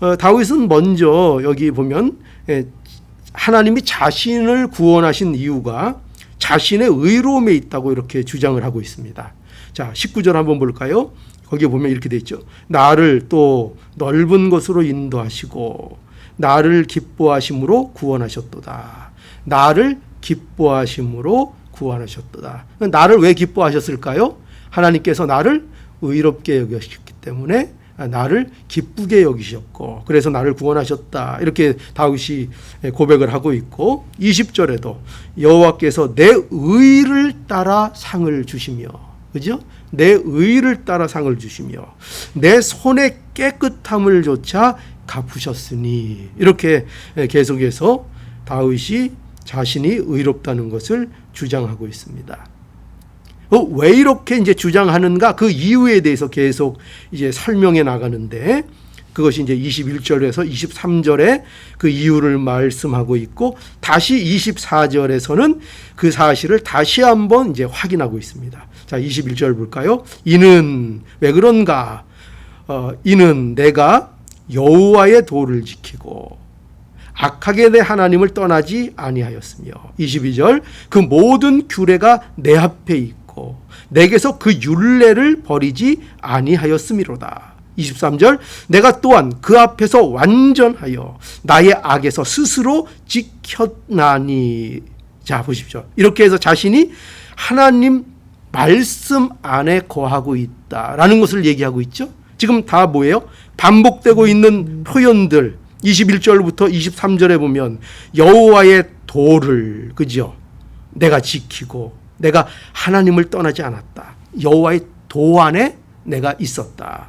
어, 다윗은 먼저 여기 보면 예, 하나님이 자신을 구원하신 이유가 자신의 의로움에 있다고 이렇게 주장을 하고 있습니다. 자, 19절 한번 볼까요? 거기에 보면 이렇게 돼 있죠. 나를 또 넓은 곳으로 인도하시고 나를 기뻐하심으로 구원하셨도다. 나를 기뻐하심으로 구원하셨도다. 나를 왜 기뻐하셨을까요? 하나님께서 나를 의롭게 여기셨기 때문에 나를 기쁘게 여기셨고 그래서 나를 구원하셨다. 이렇게 다윗이 고백을 하고 있고 20절에도 여호와께서 내 의를 따라 상을 주시며 그죠? 내 의를 따라 상을 주시며 내 손의 깨끗함을 조차 갚으셨으니 이렇게 계속해서 다윗이 자신이 의롭다는 것을 주장하고 있습니다. 어, 왜 이렇게 이제 주장하는가 그 이유에 대해서 계속 이제 설명해 나가는데 그것이 이제 21절에서 23절에 그 이유를 말씀하고 있고 다시 24절에서는 그 사실을 다시 한번 이제 확인하고 있습니다. 자, 21절 볼까요? 이는 왜 그런가? 어, 이는 내가 여호와의 도를 지키고 악하게 내 하나님을 떠나지 아니하였으며 22절 그 모든 규례가 내 앞에 있고 내게서 그 율례를 버리지 아니하였음이로다. 23절 내가 또한 그 앞에서 완전하여 나의 악에서 스스로 지켰나니 자 보십시오. 이렇게 해서 자신이 하나님 말씀 안에 거하고 있다라는 것을 얘기하고 있죠. 지금 다 뭐예요? 반복되고 있는 표현들 21절부터 23절에 보면 여호와의 도를 그죠? 내가 지키고 내가 하나님을 떠나지 않았다. 여호와의 도 안에 내가 있었다.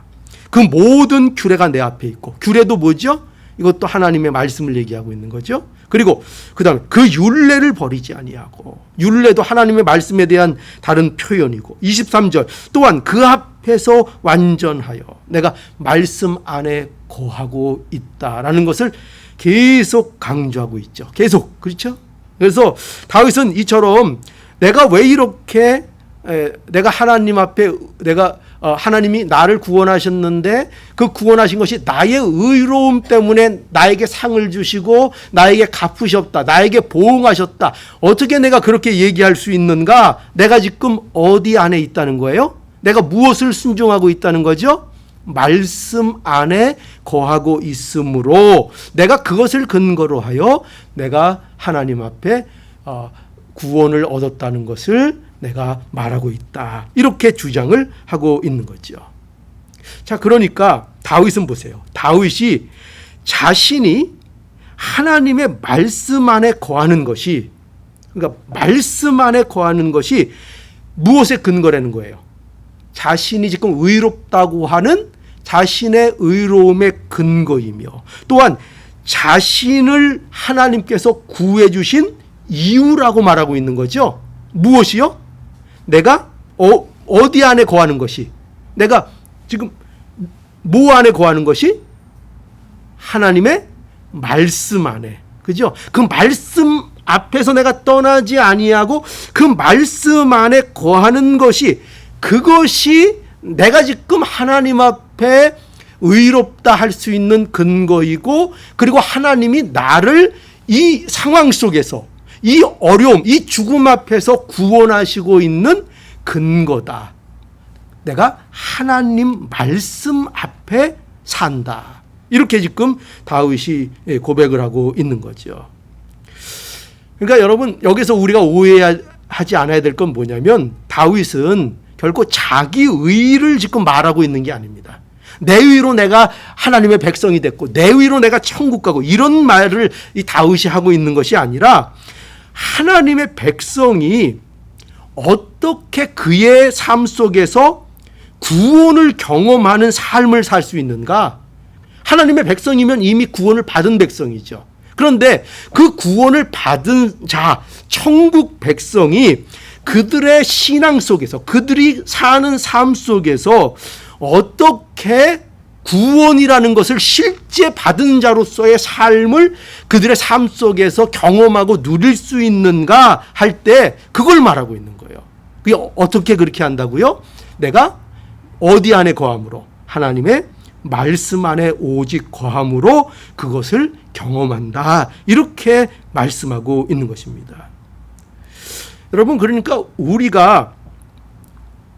그 모든 규례가 내 앞에 있고 규례도 뭐죠? 이것도 하나님의 말씀을 얘기하고 있는 거죠. 그리고 그다음에 그 율례를 버리지 아니하고 율례도 하나님의 말씀에 대한 다른 표현이고 23절 또한 그 앞에서 완전하여 내가 말씀 안에 거하고 있다라는 것을 계속 강조하고 있죠. 계속 그렇죠? 그래서 다윗은 이처럼 내가 왜 이렇게 에, 내가 하나님 앞에 내가 어, 하나님이 나를 구원하셨는데 그 구원하신 것이 나의 의로움 때문에 나에게 상을 주시고 나에게 갚으셨다. 나에게 보응하셨다. 어떻게 내가 그렇게 얘기할 수 있는가? 내가 지금 어디 안에 있다는 거예요? 내가 무엇을 순종하고 있다는 거죠? 말씀 안에 거하고 있으므로 내가 그것을 근거로 하여 내가 하나님 앞에 어, 구원을 얻었다는 것을 내가 말하고 있다. 이렇게 주장을 하고 있는 거죠. 자, 그러니까 다윗은 보세요. 다윗이 자신이 하나님의 말씀 안에 거하는 것이 그러니까 말씀 안에 거하는 것이 무엇에 근거라는 거예요. 자신이 지금 의롭다고 하는 자신의 의로움의 근거이며 또한 자신을 하나님께서 구해 주신 이유라고 말하고 있는 거죠. 무엇이요? 내가 어, 어디 안에 거하는 것이 내가 지금 뭐 안에 거하는 것이 하나님의 말씀 안에 그죠? 그 말씀 앞에서 내가 떠나지 아니하고 그 말씀 안에 거하는 것이 그것이 내가 지금 하나님 앞에 의롭다 할 수 있는 근거이고 그리고 하나님이 나를 이 상황 속에서 이 어려움, 이 죽음 앞에서 구원하시고 있는 근거다. 내가 하나님 말씀 앞에 산다. 이렇게 지금 다윗이 고백을 하고 있는 거죠. 그러니까 여러분 여기서 우리가 오해하지 않아야 될 건 뭐냐면 다윗은 결코 자기 의를 지금 말하고 있는 게 아닙니다. 내 의로 내가 하나님의 백성이 됐고 내 의로 내가 천국 가고 이런 말을 이 다윗이 하고 있는 것이 아니라 하나님의 백성이 어떻게 그의 삶 속에서 구원을 경험하는 삶을 살 수 있는가? 하나님의 백성이면 이미 구원을 받은 백성이죠. 그런데 그 구원을 받은 자, 천국 백성이 그들의 신앙 속에서, 그들이 사는 삶 속에서 어떻게 구원이라는 것을 실제 받은 자로서의 삶을 그들의 삶 속에서 경험하고 누릴 수 있는가 할 때 그걸 말하고 있는 거예요. 그게 어떻게 그렇게 한다고요? 내가 어디 안에 거함으로 하나님의 말씀 안에 오직 거함으로 그것을 경험한다. 이렇게 말씀하고 있는 것입니다. 여러분 그러니까 우리가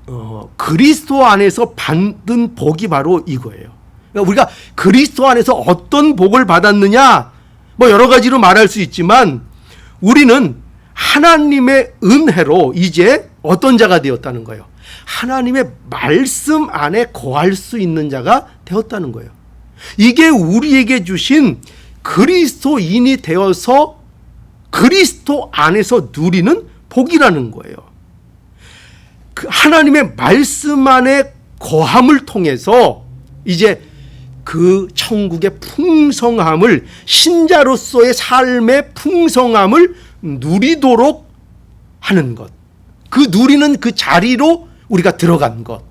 어, 그리스도 안에서 받은 복이 바로 이거예요. 그러니까 우리가 그리스도 안에서 어떤 복을 받았느냐, 뭐 여러 가지로 말할 수 있지만 우리는 하나님의 은혜로 이제 어떤 자가 되었다는 거예요. 하나님의 말씀 안에 거할 수 있는 자가 되었다는 거예요. 이게 우리에게 주신 그리스도인이 되어서 그리스도 안에서 누리는 복이라는 거예요. 그 하나님의 말씀 안에 거함을 통해서 이제 그 천국의 풍성함을 신자로서의 삶의 풍성함을 누리도록 하는 것. 그 누리는 그 자리로 우리가 들어간 것.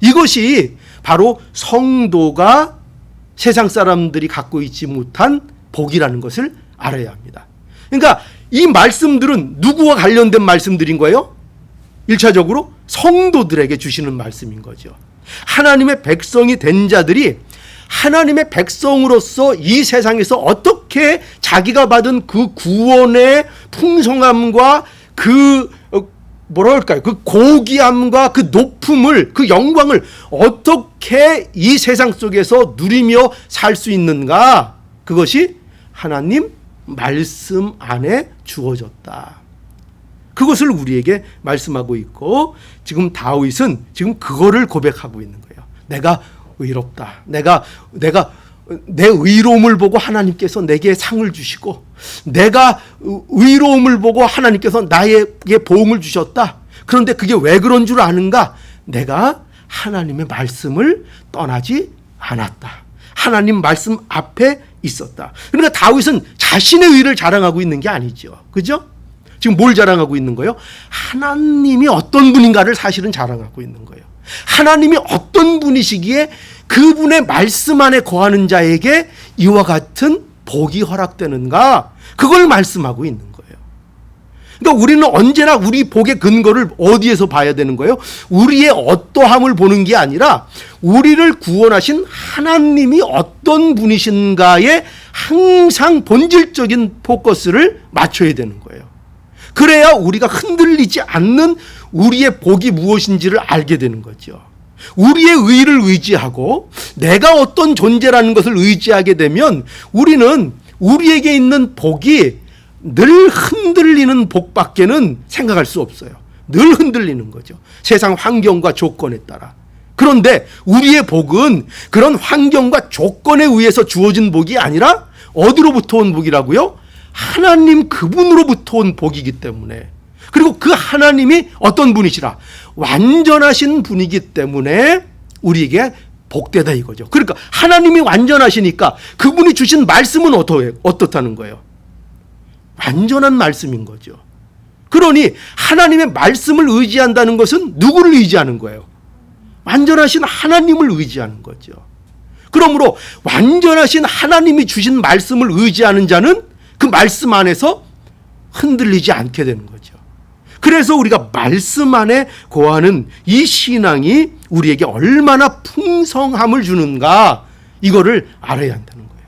이것이 바로 성도가 세상 사람들이 갖고 있지 못한 복이라는 것을 알아야 합니다. 그러니까 이 말씀들은 누구와 관련된 말씀들인 거예요? 1차적으로 성도들에게 주시는 말씀인 거죠. 하나님의 백성이 된 자들이 하나님의 백성으로서 이 세상에서 어떻게 자기가 받은 그 구원의 풍성함과 그 어, 뭐라 할까요? 그 고귀함과 그 높음을 그 영광을 어떻게 이 세상 속에서 누리며 살 수 있는가? 그것이 하나님 말씀 안에 주어졌다. 그것을 우리에게 말씀하고 있고 지금 다윗은 지금 그거를 고백하고 있는 거예요. 내가 의롭다. 내가 내가 내 의로움을 보고 하나님께서 내게 상을 주시고 내가 의로움을 보고 하나님께서 나에게 보응을 주셨다. 그런데 그게 왜 그런 줄 아는가? 내가 하나님의 말씀을 떠나지 않았다. 하나님 말씀 앞에 있었다. 그러니까 다윗은 자신의 의를 자랑하고 있는 게 아니죠. 그죠? 지금 뭘 자랑하고 있는 거예요? 하나님이 어떤 분인가를 사실은 자랑하고 있는 거예요. 하나님이 어떤 분이시기에 그분의 말씀 안에 거하는 자에게 이와 같은 복이 허락되는가? 그걸 말씀하고 있는 거예요. 그러니까 우리는 언제나 우리 복의 근거를 어디에서 봐야 되는 거예요? 우리의 어떠함을 보는 게 아니라 우리를 구원하신 하나님이 어떤 분이신가에 항상 본질적인 포커스를 맞춰야 되는 거예요. 그래야 우리가 흔들리지 않는 우리의 복이 무엇인지를 알게 되는 거죠. 우리의 의를 의지하고 내가 어떤 존재라는 것을 의지하게 되면 우리는 우리에게 있는 복이 늘 흔들리는 복밖에는 생각할 수 없어요. 늘 흔들리는 거죠. 세상 환경과 조건에 따라. 그런데 우리의 복은 그런 환경과 조건에 의해서 주어진 복이 아니라 어디로부터 온 복이라고요? 하나님 그분으로부터 온 복이기 때문에 그리고 그 하나님이 어떤 분이시라 완전하신 분이기 때문에 우리에게 복되다 이거죠. 그러니까 하나님이 완전하시니까 그분이 주신 말씀은 어떠해, 어떻다는 거예요? 완전한 말씀인 거죠. 그러니 하나님의 말씀을 의지한다는 것은 누구를 의지하는 거예요? 완전하신 하나님을 의지하는 거죠. 그러므로 완전하신 하나님이 주신 말씀을 의지하는 자는 그 말씀 안에서 흔들리지 않게 되는 거죠. 그래서 우리가 말씀 안에 거하는 이 신앙이 우리에게 얼마나 풍성함을 주는가 이거를 알아야 한다는 거예요.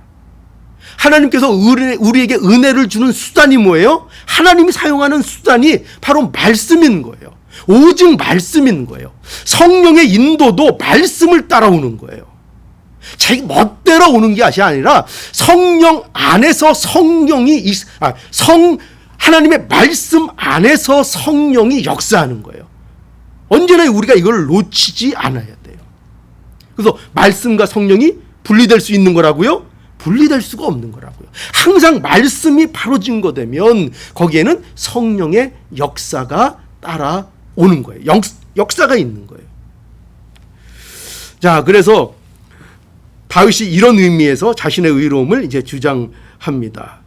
하나님께서 우리에게 은혜를 주는 수단이 뭐예요? 하나님이 사용하는 수단이 바로 말씀인 거예요. 오직 말씀인 거예요. 성령의 인도도 말씀을 따라오는 거예요. 자기 멋대로 오는 게 아니라 성령 안에서 성령이 아, 성 하나님의 말씀 안에서 성령이 역사하는 거예요. 언제나 우리가 이걸 놓치지 않아야 돼요. 그래서 말씀과 성령이 분리될 수 있는 거라고요? 분리될 수가 없는 거라고요. 항상 말씀이 바로 증거되면 거기에는 성령의 역사가 따라오는 거예요. 역, 역사가 있는 거예요. 자, 그래서 다윗이 이런 의미에서 자신의 의로움을 이제 주장합니다.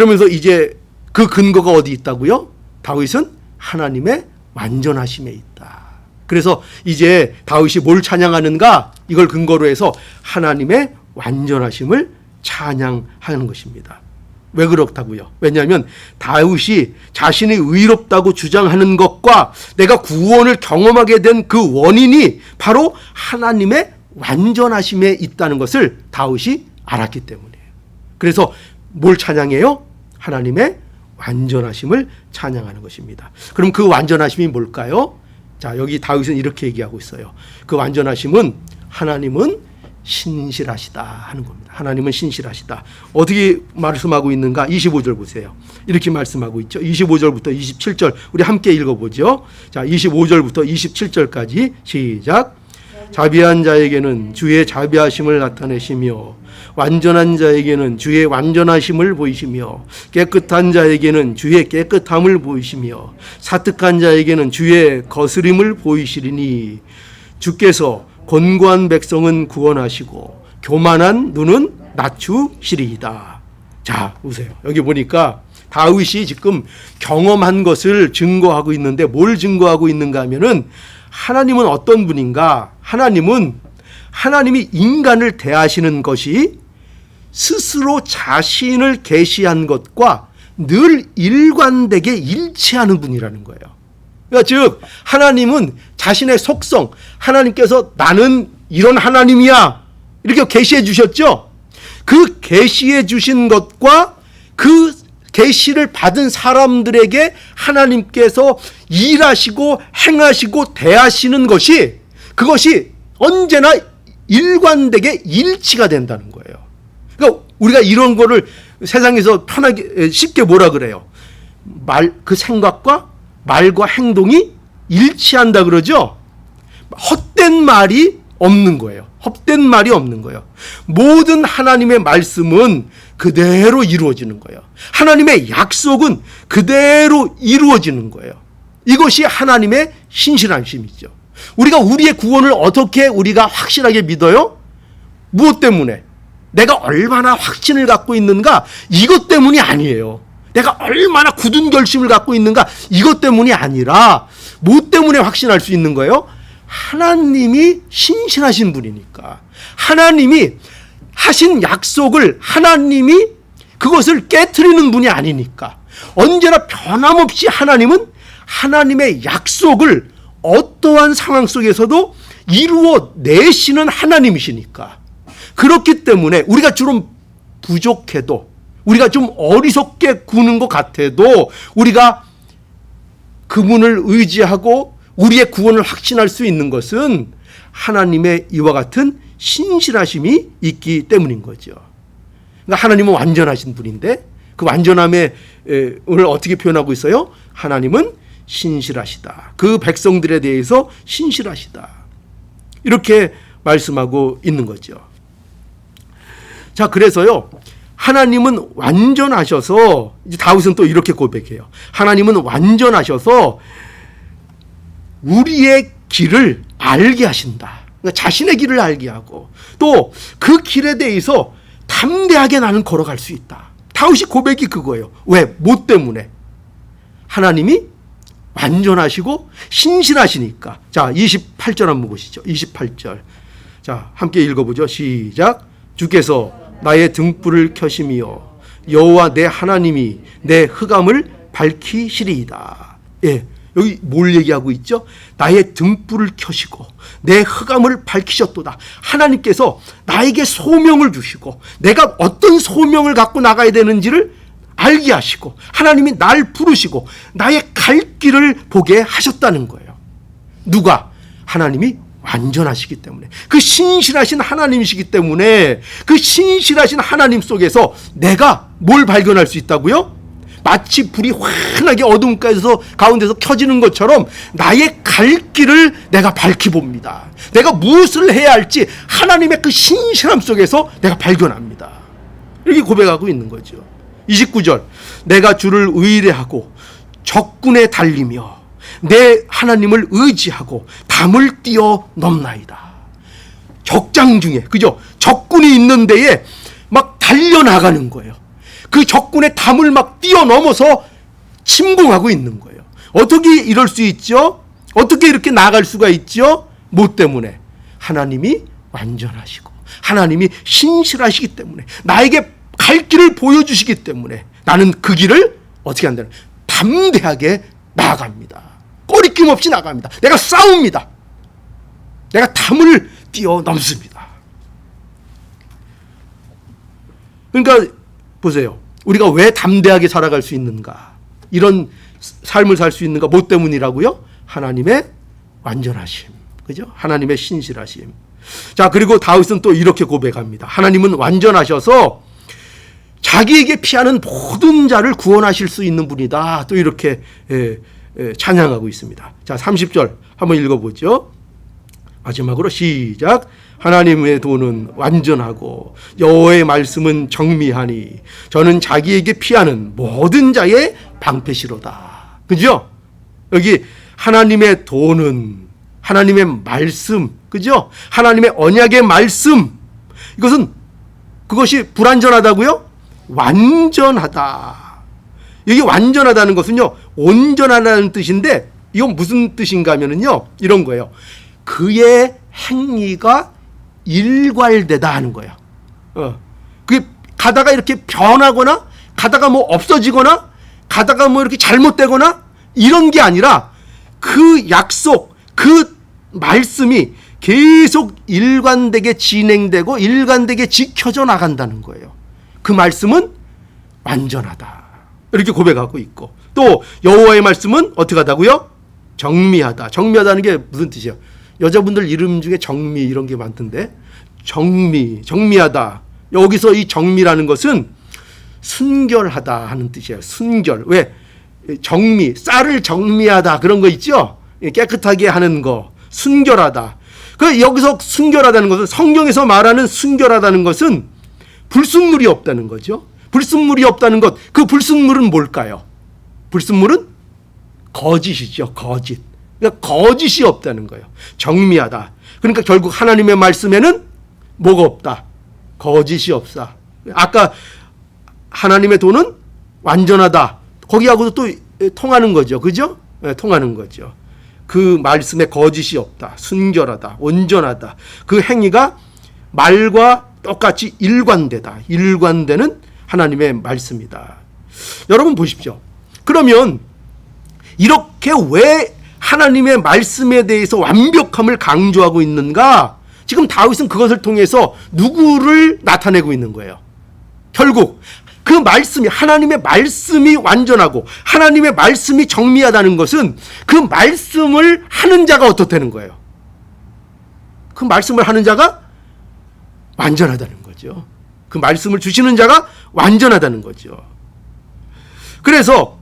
그러면서 이제 그 근거가 어디 있다고요? 다윗은 하나님의 완전하심에 있다. 그래서 이제 다윗이 뭘 찬양하는가? 이걸 근거로 해서 하나님의 완전하심을 찬양하는 것입니다. 왜 그렇다고요? 왜냐하면 다윗이 자신이 의롭다고 주장하는 것과 내가 구원을 경험하게 된 그 원인이 바로 하나님의 완전하심에 있다는 것을 다윗이 알았기 때문이에요. 그래서 뭘 찬양해요? 하나님의 완전하심을 찬양하는 것입니다. 그럼 그 완전하심이 뭘까요? 자, 여기 다윗은 이렇게 얘기하고 있어요. 그 완전하심은 하나님은 신실하시다 하는 겁니다. 하나님은 신실하시다. 어떻게 말씀하고 있는가? 25절 보세요. 이렇게 말씀하고 있죠. 25절부터 27절 우리 함께 읽어보죠. 자, 25절부터 27절까지 시작. 자비한 자에게는 주의 자비하심을 나타내시며 완전한 자에게는 주의 완전하심을 보이시며 깨끗한 자에게는 주의 깨끗함을 보이시며 사특한 자에게는 주의 거스림을 보이시리니 주께서 권고한 백성은 구원하시고 교만한 눈은 낮추시리이다. 자, 보세요. 여기 보니까 다윗이 지금 경험한 것을 증거하고 있는데 뭘 증거하고 있는가 하면은 하나님은 어떤 분인가? 하나님은 하나님이 인간을 대하시는 것이 스스로 자신을 계시한 것과 늘 일관되게 일치하는 분이라는 거예요. 그러니까 즉 하나님은 자신의 속성, 하나님께서 나는 이런 하나님이야 이렇게 계시해 주셨죠. 그 계시해 주신 것과 그 계시를 받은 사람들에게 하나님께서 일하시고 행하시고 대하시는 것이 그것이 언제나 일관되게 일치가 된다는 거예요. 우리가 이런 거를 세상에서 편하게 쉽게 뭐라 그래요? 말 그 생각과 말과 행동이 일치한다 그러죠. 헛된 말이 없는 거예요. 헛된 말이 없는 거예요. 모든 하나님의 말씀은 그대로 이루어지는 거예요. 하나님의 약속은 그대로 이루어지는 거예요. 이것이 하나님의 신실하심이죠. 우리가 우리의 구원을 어떻게 우리가 확실하게 믿어요? 무엇 때문에? 내가 얼마나 확신을 갖고 있는가? 이것 때문이 아니에요. 내가 얼마나 굳은 결심을 갖고 있는가? 이것 때문이 아니라 뭐 때문에 확신할 수 있는 거예요? 하나님이 신실하신 분이니까. 하나님이 하신 약속을 하나님이 그것을 깨뜨리는 분이 아니니까. 언제나 변함없이 하나님은 하나님의 약속을 어떠한 상황 속에서도 이루어 내시는 하나님이시니까. 그렇기 때문에 우리가 주로 부족해도 우리가 좀 어리석게 구는 것 같아도 우리가 그분을 의지하고 우리의 구원을 확신할 수 있는 것은 하나님의 이와 같은 신실하심이 있기 때문인 거죠. 그러니까 하나님은 완전하신 분인데 그 완전함에 오늘 어떻게 표현하고 있어요? 하나님은 신실하시다. 그 백성들에 대해서 신실하시다. 이렇게 말씀하고 있는 거죠. 자, 그래서요. 하나님은 완전하셔서 이제 다윗은 또 이렇게 고백해요. 하나님은 완전하셔서 우리의 길을 알게 하신다. 그러니까 자신의 길을 알게 하고 또 그 길에 대해서 담대하게 나는 걸어갈 수 있다. 다윗이 고백이 그거예요. 왜? 뭐 때문에? 하나님이 완전하시고 신실하시니까. 자, 28절 한번 보시죠. 28절. 자, 함께 읽어보죠. 시작. 주께서 나의 등불을 켜심이여 여호와 내 하나님이 내 흑암을 밝히시리이다. 예. 여기 뭘 얘기하고 있죠? 나의 등불을 켜시고 내 흑암을 밝히셨도다. 하나님께서 나에게 소명을 주시고 내가 어떤 소명을 갖고 나가야 되는지를 알게 하시고 하나님이 날 부르시고 나의 갈 길을 보게 하셨다는 거예요. 누가? 하나님이 완전하시기 때문에 그 신실하신 하나님이시기 때문에 그 신실하신 하나님 속에서 내가 뭘 발견할 수 있다고요? 마치 불이 환하게 어둠 가운데서 가운데서 켜지는 것처럼 나의 갈 길을 내가 밝히 봅니다. 내가 무엇을 해야 할지 하나님의 그 신실함 속에서 내가 발견합니다. 이렇게 고백하고 있는 거죠. 29절 내가 주를 의뢰하고 적군에 달리며 내 하나님을 의지하고 담을 뛰어 넘나이다. 적장 중에 그죠? 적군이 있는 데에 막 달려나가는 거예요. 그 적군의 담을 막 뛰어넘어서 침공하고 있는 거예요. 어떻게 이럴 수 있죠? 어떻게 이렇게 나갈 수가 있죠? 뭐 때문에? 하나님이 완전하시고 하나님이 신실하시기 때문에 나에게 갈 길을 보여주시기 때문에 나는 그 길을 어떻게 한다는 담대하게 나아갑니다. 꺼리낌 없이 나갑니다. 내가 싸웁니다. 내가 담을 뛰어넘습니다. 그러니까 보세요. 우리가 왜 담대하게 살아갈 수 있는가? 이런 삶을 살 수 있는가? 뭐 때문이라고요? 하나님의 완전하심. 그죠? 하나님의 신실하심. 자, 그리고 다윗은 또 이렇게 고백합니다. 하나님은 완전하셔서 자기에게 피하는 모든 자를 구원하실 수 있는 분이다. 또 이렇게 예, 예, 찬양하고 있습니다. 자, 30절 한번 읽어보죠. 마지막으로 시작. 하나님의 도는 완전하고 여호와의 말씀은 정미하니 저는 자기에게 피하는 모든 자의 방패시로다. 그죠? 여기 하나님의 도는 하나님의 말씀, 그죠? 하나님의 언약의 말씀. 이것은 그것이 불완전하다고요? 완전하다. 이게 완전하다는 것은요, 온전하다는 뜻인데, 이건 무슨 뜻인가 하면은요, 이런 거예요. 그의 행위가 일괄되다 하는 거예요. 어. 그게 가다가 이렇게 변하거나, 가다가 뭐 없어지거나, 가다가 뭐 이렇게 잘못되거나, 이런 게 아니라, 그 약속, 그 말씀이 계속 일관되게 진행되고, 일관되게 지켜져 나간다는 거예요. 그 말씀은 완전하다. 이렇게 고백하고 있고 또 여호와의 말씀은 어떻게 하다고요? 정미하다. 정미하다는 게 무슨 뜻이에요? 여자분들 이름 중에 정미 이런 게 많던데 정미, 정미하다. 여기서 이 정미라는 것은 순결하다 하는 뜻이에요. 순결. 왜? 정미, 쌀을 정미하다 그런 거 있죠? 깨끗하게 하는 거. 순결하다. 그 여기서 순결하다는 것은 성경에서 말하는 순결하다는 것은 불순물이 없다는 거죠. 불순물이 없다는 것. 그 불순물은 뭘까요? 불순물은 거짓이죠. 거짓. 그러니까 거짓이 없다는 거예요. 정미하다. 그러니까 결국 하나님의 말씀에는 뭐가 없다. 거짓이 없다. 아까 하나님의 돈은 완전하다. 거기하고도 또 통하는 거죠. 그죠? 네, 통하는 거죠. 그 말씀에 거짓이 없다. 순결하다. 온전하다. 그 행위가 말과 똑같이 일관되다. 일관되는 하나님의 말씀이다. 여러분 보십시오. 그러면 이렇게 왜 하나님의 말씀에 대해서 완벽함을 강조하고 있는가? 지금 다윗은 그것을 통해서 누구를 나타내고 있는 거예요. 결국 그 말씀이 하나님의 말씀이 완전하고 하나님의 말씀이 정미하다는 것은 그 말씀을 하는 자가 어떻다는 거예요. 그 말씀을 하는 자가 완전하다는 거죠. 그 말씀을 주시는 자가 완전하다는 거죠. 그래서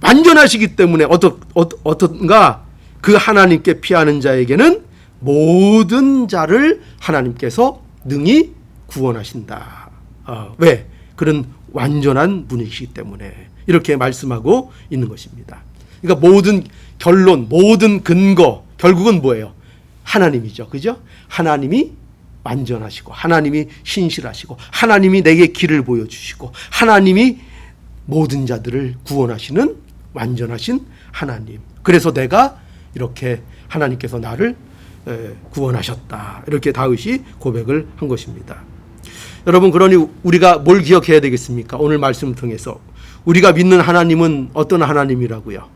완전하시기 때문에 어떠, 어떤가 그 하나님께 피하는 자에게는 모든 자를 하나님께서 능히 구원하신다. 어, 왜? 그런 완전한 분이시기 때문에 이렇게 말씀하고 있는 것입니다. 그러니까 모든 결론, 모든 근거, 결국은 뭐예요? 하나님이죠. 그죠? 하나님이 완전하시고, 하나님이 신실하시고, 하나님이 내게 길을 보여주시고, 하나님이 모든 자들을 구원하시는 완전하신 하나님. 그래서 내가 이렇게 하나님께서 나를 구원하셨다. 이렇게 다윗이 고백을 한 것입니다. 여러분 그러니 우리가 뭘 기억해야 되겠습니까? 오늘 말씀을 통해서 우리가 믿는 하나님은 어떤 하나님이라고요?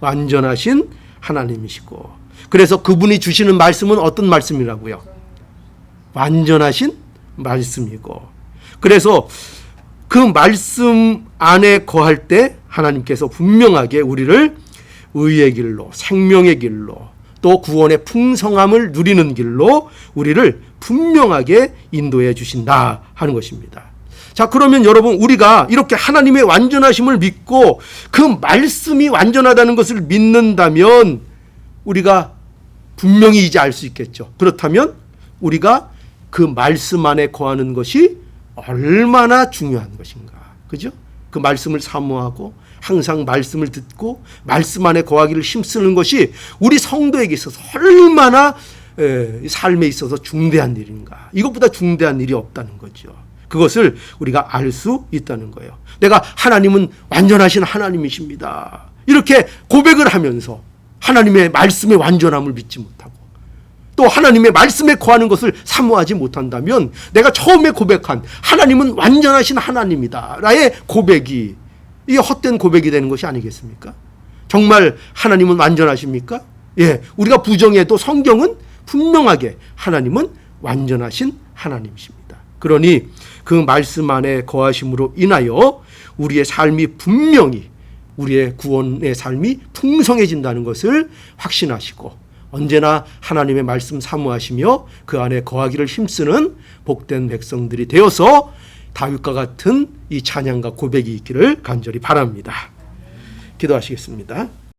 완전하신 하나님이시고 그래서 그분이 주시는 말씀은 어떤 말씀이라고요? 완전하신 말씀이고 그래서 그 말씀 안에 거할 때 하나님께서 분명하게 우리를 의의 길로 생명의 길로 또 구원의 풍성함을 누리는 길로 우리를 분명하게 인도해 주신다 하는 것입니다. 자, 그러면 여러분, 우리가 이렇게 하나님의 완전하심을 믿고 그 말씀이 완전하다는 것을 믿는다면 우리가 분명히 이제 알 수 있겠죠. 그렇다면 우리가 그 말씀 안에 거하는 것이 얼마나 중요한 것인가. 그죠? 그 말씀을 사모하고 항상 말씀을 듣고 말씀 안에 거하기를 힘쓰는 것이 우리 성도에게 있어서 얼마나 삶에 있어서 중대한 일인가. 이것보다 중대한 일이 없다는 거죠. 그것을 우리가 알 수 있다는 거예요. 내가 하나님은 완전하신 하나님이십니다. 이렇게 고백을 하면서 하나님의 말씀의 완전함을 믿지 못하고 또 하나님의 말씀에 거하는 것을 사모하지 못한다면 내가 처음에 고백한 하나님은 완전하신 하나님이다. 라의 고백이 이게 헛된 고백이 되는 것이 아니겠습니까? 정말 하나님은 완전하십니까? 예. 우리가 부정해도 성경은 분명하게 하나님은 완전하신 하나님이십니다. 그러니 그 말씀 안에 거하심으로 인하여 우리의 삶이 분명히 우리의 구원의 삶이 풍성해진다는 것을 확신하시고 언제나 하나님의 말씀 사모하시며 그 안에 거하기를 힘쓰는 복된 백성들이 되어서 다윗과 같은 이 찬양과 고백이 있기를 간절히 바랍니다. 기도하시겠습니다.